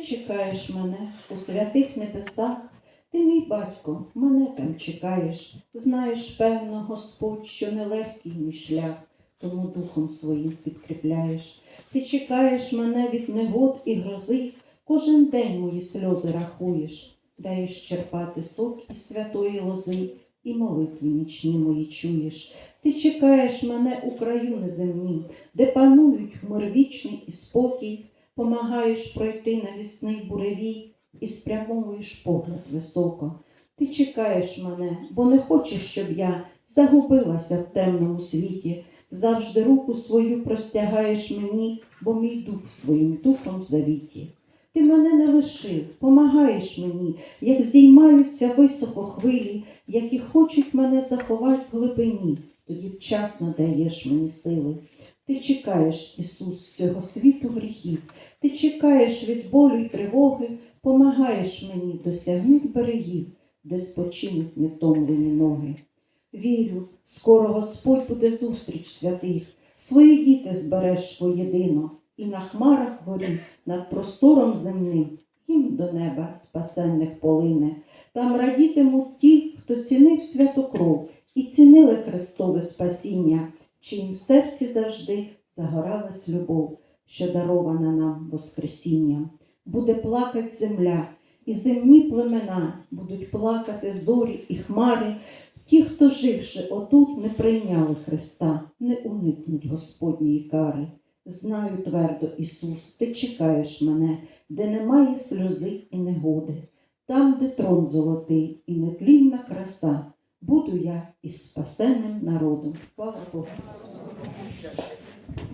чекаєш мене у святих небесах, ти, мій батько, мене там чекаєш. Знаєш, певно, Господь, що нелегкий мій шлях, тому духом своїм підкріпляєш. Ти чекаєш мене від негод і грози, кожен день мої сльози рахуєш, даєш черпати сок із святої лози, і молитви нічні мої чуєш. Ти чекаєш мене у краю неземнім, де панують мир вічний і спокій, помагаєш пройти навісний буревій і спрямовуєш погляд високо. Ти чекаєш мене, бо не хочеш, щоб я загубилася в темному світі. Завжди руку свою простягаєш мені, бо мій дух своїм духом в завіті. Ти мене не лишив, помагаєш мені, як здіймаються високо хвилі, які хочуть мене заховати в глибині, тоді вчасно даєш мені сили. Ти чекаєш, Ісус, цього світу гріхів, ти чекаєш від болю й тривоги, помагаєш мені досягнуть берегів, де спочинуть нетомлені ноги. Вірю, скоро Господь буде зустріч святих, свої діти збереш воєдино, і на хмарах горі над простором земним їм до неба спасенних полине. Там радітимуть ті, хто цінив святу кров і цінили Христове спасіння, в чиїм серці завжди загоралась любов, що дарована нам Воскресінням. Буде плакать земля, і земні племена будуть плакати зорі і хмари. Ті, хто живши отут, не прийняли Христа, не уникнуть Господньої кари. Знаю твердо, Ісус, ти чекаєш мене, де немає сльози і негоди, там, де трон золотий і нетлінна краса, буду я із спасенним народом. Слава Богу!